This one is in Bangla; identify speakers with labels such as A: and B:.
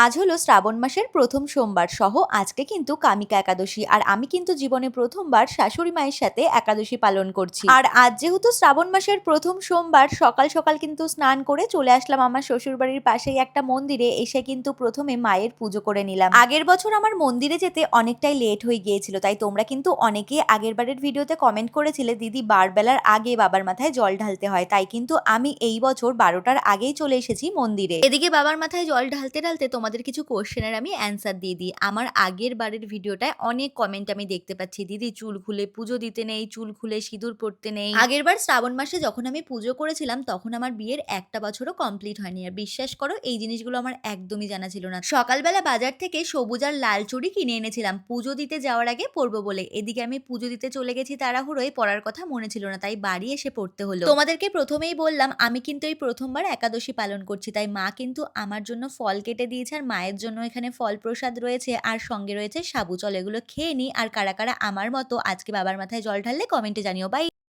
A: আজ হলো শ্রাবণ মাসের প্রথম সোমবার সহ আজকে কিন্তু কামিকা একাদশী। আর আমি কিন্তু জীবনে প্রথমবার শাশুড়ি মায়ের সাথে একাদশী পালন করছি। আর আজ যেহেতু শ্রাবণ মাসের প্রথম সোমবার, সকাল সকাল কিন্তু স্নান করে চলে আসলাম আমার শ্বশুর বাড়ির পাশেই একটা মন্দিরে, এসে কিন্তু প্রথমে মায়ের পুজো করে নিলাম। আগের বছর আমার মন্দিরে যেতে অনেকটাই লেট হয়ে গিয়েছিল, তাই তোমরা কিন্তু অনেকে আগের বারের ভিডিওতে কমেন্ট করেছিলে, দিদি, বারবেলার আগে বাবার মাথায় জল ঢালতে হয়। তাই কিন্তু আমি এই বছর বারোটার আগেই চলে এসেছি মন্দিরে। এদিকে বাবার মাথায় জল ঢালতে ঢালতে তোমাদের কিছু কোশ্চেনের আমি অ্যান্সার দিয়ে দিই। আমার আগের বারের ভিডিওটায় অনেক কমেন্ট আমি দেখতে পাচ্ছি। দিদি চুল খুলে, পুজো দিতে নেই, চুল খুলে, সিঁদুর পড়তে নেই। আগের বার শ্রাবণ মাসে যখন আমি পুজো করেছিলাম, তখন আমার বিয়ের একটা বছরও কমপ্লিট হয়নি। আর বিশ্বাস করো, এই জিনিসগুলো আমার একদমই জানা ছিল না। সকালবেলা বাজার থেকে সবুজ আর লাল চুড়ি কিনে এনেছিলাম। পুজো দিতে যাওয়ার আগে পরবো বলে। এদিকে আমি পুজো দিতে চলে গেছি তাড়াহুড়োয়, পড়ার কথা মনে ছিল না, তাই বাড়ি এসে পড়তে হলো। তোমাদেরকে প্রথমেই বললাম, আমি কিন্তু এই প্রথমবার একাদশী পালন করছি, তাই মা কিন্তু আমার জন্য ফল কেটে দিয়েছে আর মায়ের জন্য এখানে ফল প্রসাদ রয়েছে, আর সঙ্গে রয়েছে সাবু। চল এগুলো খেয়ে নিই আর কারা কারা আমার মতো আজকে বাবার মাথায় জল ঢাললে কমেন্টে জানিও। বাই